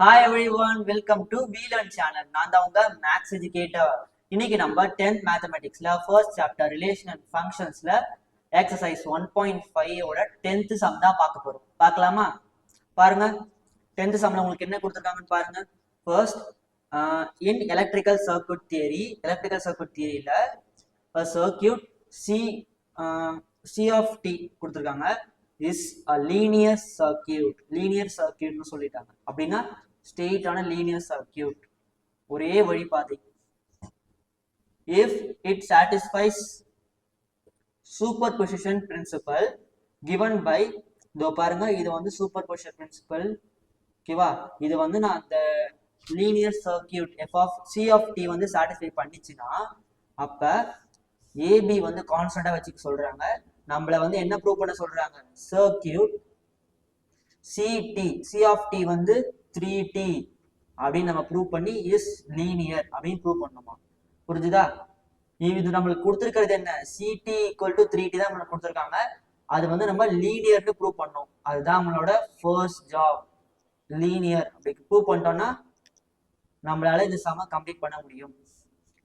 Hi everyone welcome to வீலன் channel நான் தான் உங்க மேக்ஸ் எஜுகேட்டர் இன்னைக்கு நம்ம டென்த் மேத்தமெட்டிக்ஸ்ல ஃபர்ஸ்ட் சாப்டர் ரிலேஷன் அண்ட் ஃபங்க்ஷன்ஸ்ல எக்ஸசைஸ் ஒன் பாயிண்ட் ஃபைவ் ஓட டென்த் சம் தான் பார்க்க போறோம். பார்க்கலாமா? பாருங்க டென்த் சம்ல உங்களுக்கு என்ன கொடுத்துருக்காங்கன்னு பாருங்க. First in electrical circuit theory electrical circuit தியரியில circuit C C of T கொடுத்துருக்காங்க. Is a linear circuit linear சர்க்கியூட்னு சொல்லிட்டாங்க. அப்படின்னா ஸ்ட்ரெயிட்டான லீனியர் சர்க்கியூட் ஒரே வழிபாதை. If it satisfies superposition principle given by இதோ பாருங்க இது வந்து சூப்பர் பொசிஷன் பிரின்சிபல் ஓகேவா இது வந்து நான் அந்த linear circuit F of C of T வந்து சாட்டிஸ்ஃபை பண்ணிச்சுன்னா அப்ப ஏபி வந்து கான்ஸ்டண்டா வச்சுக்க சொல்றாங்க. நம்மள வந்து என்ன ப்ரூவ் பண்ண சொல்றாங்க? Circuit CD C of T வந்து த்ரீ டி அப்படின்னு நம்ம ப்ரூவ் பண்ணி இஸ் லீனியர் அப்படின்னு ப்ரூவ் பண்ணணுமா? புரிஞ்சுதா? இது நம்மளுக்கு கொடுத்துருக்கிறது என்ன? CD equal to three T தான் நம்மளுக்கு கொடுத்துருக்காங்க. அது வந்து நம்ம லீனியர்னு ப்ரூவ் பண்ணோம். அதுதான் நம்மளோட ஃபர்ஸ்ட் ஜாப் லீனியர் அப்படி ப்ரூவ் பண்ணிட்டோம்னா நம்மளால இந்த சம கம்ப்ளீட் பண்ண முடியும்.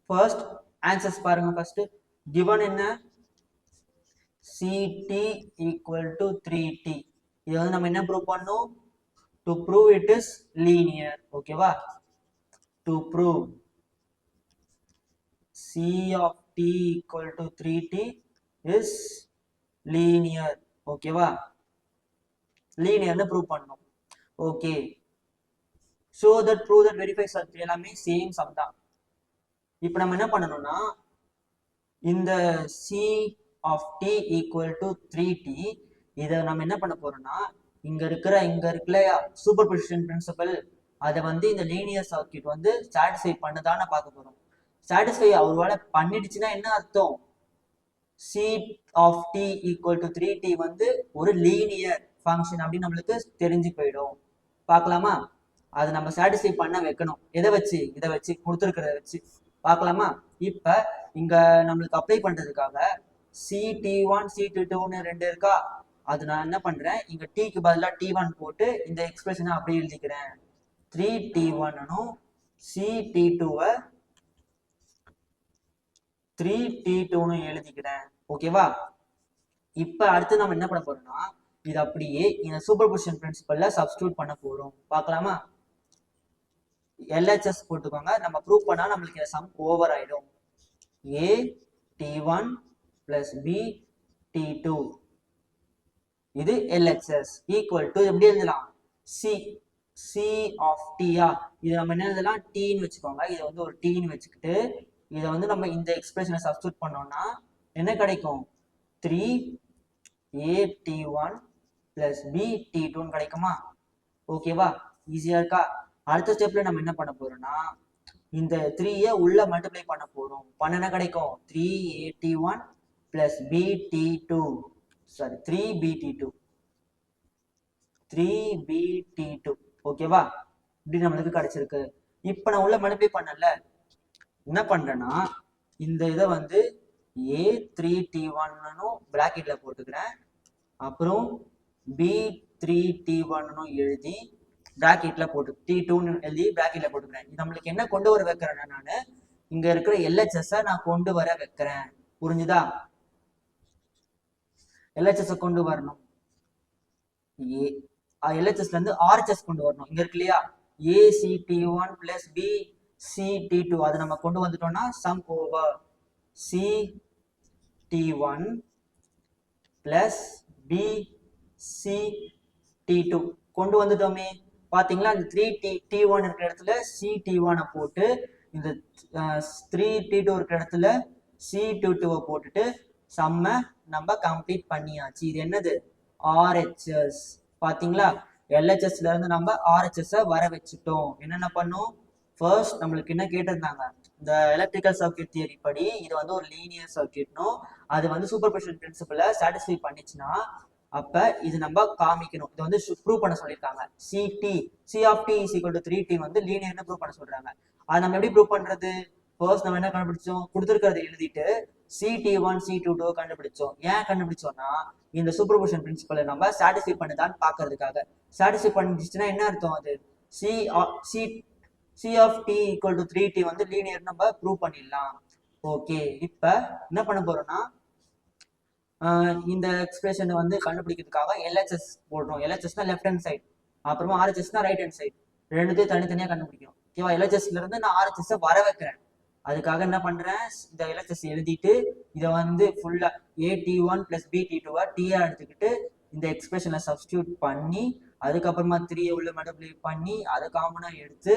ஃபர்ஸ்ட் ஆன்சர்ஸ் பாருங்க ஃபர்ஸ்ட் கிவன் என்ன? CD equal to three T இது வந்து நம்ம என்ன ப்ரூவ் பண்ணோம்? To prove it is linear ஓகேவா to prove C of T equal to three T is linear ஓகேவா லீனியர்னு ப்ரூவ் பண்ணோம். Okay so that prove that verify circle எல்லாமே சேம் சம் தான். இப்போ நம்ம என்ன பண்ணணும்னா இந்த C of T equal to three T இதை நம்ம என்ன பண்ண போறோம்னா இங்க இருக்கிற இங்க இருக்குல்ல சூப்பர் பொசிஷன் பிரின்சிபல் அதை வந்து இந்த லீனியர் சர்க்கியூட் வந்து சாட்டிஸ்ஃபை பண்ணதான பார்க்க போறோம். சாட்டிஸ்ஃபை அவரால் பண்ணிடுச்சுன்னா என்ன அர்த்தம்? C of T equal to three T வந்து ஒரு லீனியர் ஃபங்க்ஷன் அப்படின்னு நம்மளுக்கு தெரிஞ்சு போயிடும். பார்க்கலாமா? அதை நம்ம சாட்டிஸ்ஃபை பண்ண வைக்கணும். எதை வச்சு? இதை வச்சு கொடுத்துருக்கிறத வச்சு. பார்க்கலாமா? இப்போ இங்கே நம்மளுக்கு அப்ளை பண்ணுறதுக்காக C T one C T டூன்னு ரெண்டு இருக்கா? அது நான் என்ன பண்றேன்? இங்க டீக்கு பதிலாக டி ஒன் போட்டு இந்த எக்ஸ்பிரஷனை அப்படியே எழுதிக்கிறேன். த்ரீ டி ஒன்னும் சி டி டூவை த்ரீ டி டூன்னு எழுதிக்கிறேன். ஓகேவா இப்போ அடுத்து நம்ம என்ன பண்ண போறோம்னா இது அப்படியே இந்த சூப்பர் பொசிஷன் பிரின்சிபல்ல சப்ஸ்டியூட் பண்ண போறோம். பார்க்கலாமா? எல்ஹெச்எஸ் போட்டுக்கோங்க. நம்ம ப்ரூவ் பண்ணா நம்மளுக்கு சம் ஓவர் ஆயிடும். A T one plus B T two இது எல்எக்ஸ்எஸ் ஈக்குவல் டு எப்படி எழுதலாம்? சி சி ஆஃப் டியா இது நம்ம என்ன எழுதலாம்? டீன்னு வச்சுக்கோங்க. இதை வந்து ஒரு டீன்னு வச்சுக்கிட்டு இதை வந்து நம்ம இந்த எக்ஸ்பிரஷனை சப்ஸ்டியூட் பண்ணோம்னா என்ன கிடைக்கும்? Three A T one plus B T டூன்னு கிடைக்குமா? ஓகேவா ஈஸியா இருக்கா? அடுத்த ஸ்டெப்ல நம்ம என்ன பண்ண போறோம்னா இந்த த்ரீயை உள்ள மல்டிப்ளை பண்ண போறோம். பண்ண என்ன கிடைக்கும்? Three A T one plus B T two sorry three BT two three BT two ஓகேவா இப்படி நம்மளுக்கு கிடைச்சிருக்கு. இப்போ நான் உள்ள மல்டிப்ளை பண்ணல என்ன பண்றேன்னா இந்த இதை வந்து ஏ த்ரீ டி ஒன்னும் பிராக்கெட்ல போட்டுக்கிறேன். அப்புறம் பி த்ரீ டி ஒன்னும் எழுதி பிராக்கெட்ல போட்டு டி டூன்னு எழுதி பிராக்கெட்ல போட்டுக்கிறேன். இது நம்மளுக்கு என்ன கொண்டு வர வைக்கிறேன்னா நான் இங்கே இருக்கிற எல்ஹெச்எஸ்ஸை நான் கொண்டு வர வைக்கிறேன். புரிஞ்சுதா? எல்ஹெச்எஸ் கொண்டு வரணும். ஏ எல்ஹெச்எஸ்ல இருந்து ஆர்ஹெச்எஸ் கொண்டு வரணும். இங்க இருக்கு இல்லையா? ACT one plus B C T two அது நம்ம கொண்டு வந்துட்டோம்னா sum over C T one plus B C T two கொண்டு வந்துட்டோமே. பாத்தீங்களா? இந்த த்ரீ டி டி ஒன் இருக்கிற இடத்துல சி டி ஒனை போட்டு இந்த த்ரீ டி டூ இருக்கிற இடத்துல சி டூ டூவை போட்டுட்டு செம்ம நம்ம கம்ப்ளீட் பண்ணியாச்சு. இது என்னது? ஆர்ஹெச்எஸ் பாத்தீங்களா? எல்ஹெச்எஸ்ல இருந்து நம்ம ஆர்ஹெச்எஸ் வர வச்சுட்டோம். என்னென்ன பண்ணோம்? ஃபர்ஸ்ட் நம்மளுக்கு என்ன கேட்டிருந்தாங்க? இந்த எலக்ட்ரிக்கல் சர்க்கியூட் தியரி படி இது வந்து ஒரு லீனியர் சர்க்கியூட்னும் அது வந்து சூப்பர் பொசிஷன் பிரின்சிபலை சாட்டிஸ்ஃபை பண்ணிச்சுன்னா அப்ப இது நம்ம காமிக்கணும். இது வந்து ப்ரூவ் பண்ண சொல்லியிருக்காங்க. CD C of T is equal to three T வந்து லீனியர்னு ப்ரூவ் பண்ண சொல்றாங்க. அதை நம்ம எப்படி ப்ரூவ் பண்றது? ஃபர்ஸ்ட் நம்ம என்ன கண்டுபிடிச்சோம்? கொடுத்துருக்கிறத எழுதிட்டு CD one C two two கண்டுபிடிச்சோம். ஏன் கண்டுபிடிச்சோம்னா இந்த சூப்பர் பொசிஷன் பிரின்சிபலை நம்ம சாட்டிஸ்ஃபை பண்ணுதான்னு பார்க்கறதுக்காக. சாட்டிஸ்ஃபை பண்ணிச்சுன்னா என்ன அர்த்தம் அது? C C C of T equal to three T வந்து லீனியர் நம்ம ப்ரூவ் பண்ணிடலாம். ஓகே இப்போ என்ன பண்ண போறோம்னா இந்த எக்ஸ்பிரஷனை வந்து கண்டுபிடிக்கிறதுக்காக எல்ஹெச்எஸ் போடுறோம். எல்ஹெச்எஸ்னா லெஃப்ட் ஹேண்ட் சைடு அப்புறமா ஆர்ஹெச்எஸ்னா ரைட் ஹேண்ட் சைடு ரெண்டுத்தையும் தனித்தனியாக கண்டுபிடிக்கும் ஓகேவா எல்ஹெச்எஸ்ல இருந்து நான் ஆர்ஹெச்எஸ் வர வைக்கிறேன். அதுக்காக என்ன பண்றேன்? இந்த எல்ஹெச்எஸ் எழுதிட்டு இதை வந்து ஃபுல்லா A T one plus B T டூவா டீயா எடுத்துக்கிட்டு இந்த எக்ஸ்பிரஷனை சப்ஸ்டியூட் பண்ணி அதுக்கப்புறமா த்ரீ உள்ள மல்டிப்ளை பண்ணி அதை காமனா எடுத்து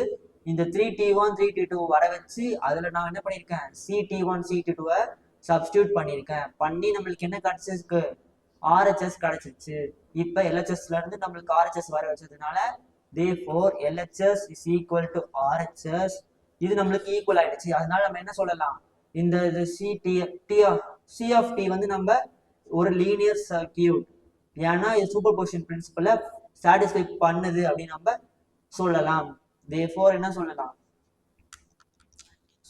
இந்த three T one three T two வர வச்சு அதுல நான் என்ன பண்ணியிருக்கேன்? C T one C T டூவை சப்ஸ்டியூட் பண்ணியிருக்கேன். பண்ணி நம்மளுக்கு என்ன கிடைச்சிருக்கு? ஆர்ஹெச்எஸ் கிடைச்சிருச்சு. இப்போ எல்ஹெச்எஸ்ல இருந்து நம்மளுக்கு ஆர்ஹெச்எஸ் வர வச்சதுனால therefore LHS is equal to RHS இது நம்மளுக்கு ஈக்குவல் ஆயிடுச்சு. அதனால நம்ம என்ன சொல்லலாம்? இந்த இது C T T C of T வந்து நம்ம ஒரு லீனியர் சர்க்கியூட் ஏன்னா இது சூப்பர் பொசிஷன் பிரின்சிபலை சாட்டிஸ்ஃபை பண்ணுது அப்படின்னு நம்ம சொல்லலாம். தேஃபோர் என்ன சொல்லலாம்?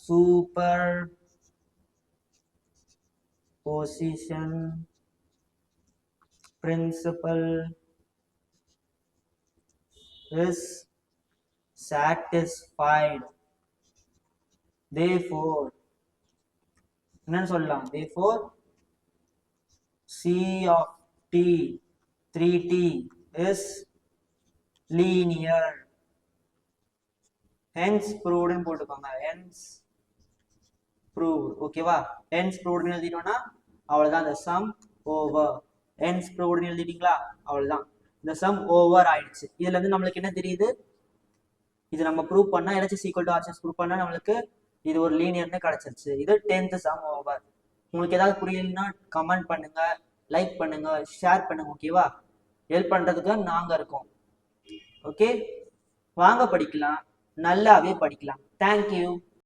Super position principle is is satisfied for என்னன்னு சொல்லலாம். Therefore C of T three T is linear hence ப்ரூவ்டுன்னு போட்டுக்கோங்க ஹென்ஸ் ப்ரூவ் ஓகேவா ஹென்ஸ் ப்ரூவ்டுன்னு எழுதிட்டோம்னா அவ்வளோதான் இந்த சம் ஓவர் ஹென்ஸ் ப்ரூவ்டுன்னு எழுதிட்டீங்களா? அவ்வளவுதான். இந்த சம் ஓவர் ஆயிடுச்சு. இதுல இருந்து நம்மளுக்கு என்ன தெரியுது? இது நம்ம ப்ரூவ் பண்ணா LHS equal to RHS prove பண்ணா நம்மளுக்கு இது ஒரு லீனியர்னு கிடைச்சிருச்சு. இது டென்த் சம் ஓவர் உங்களுக்கு ஏதாவது புரியலன்னா கமெண்ட் பண்ணுங்க லைக் பண்ணுங்க ஷேர் பண்ணுங்க ஓகேவா ஹெல்ப் பண்றதுக்கு நாங்க இருக்கோம். ஓகே வாங்க படிக்கலாம். நல்லாவே படிக்கலாம். தேங்க்யூ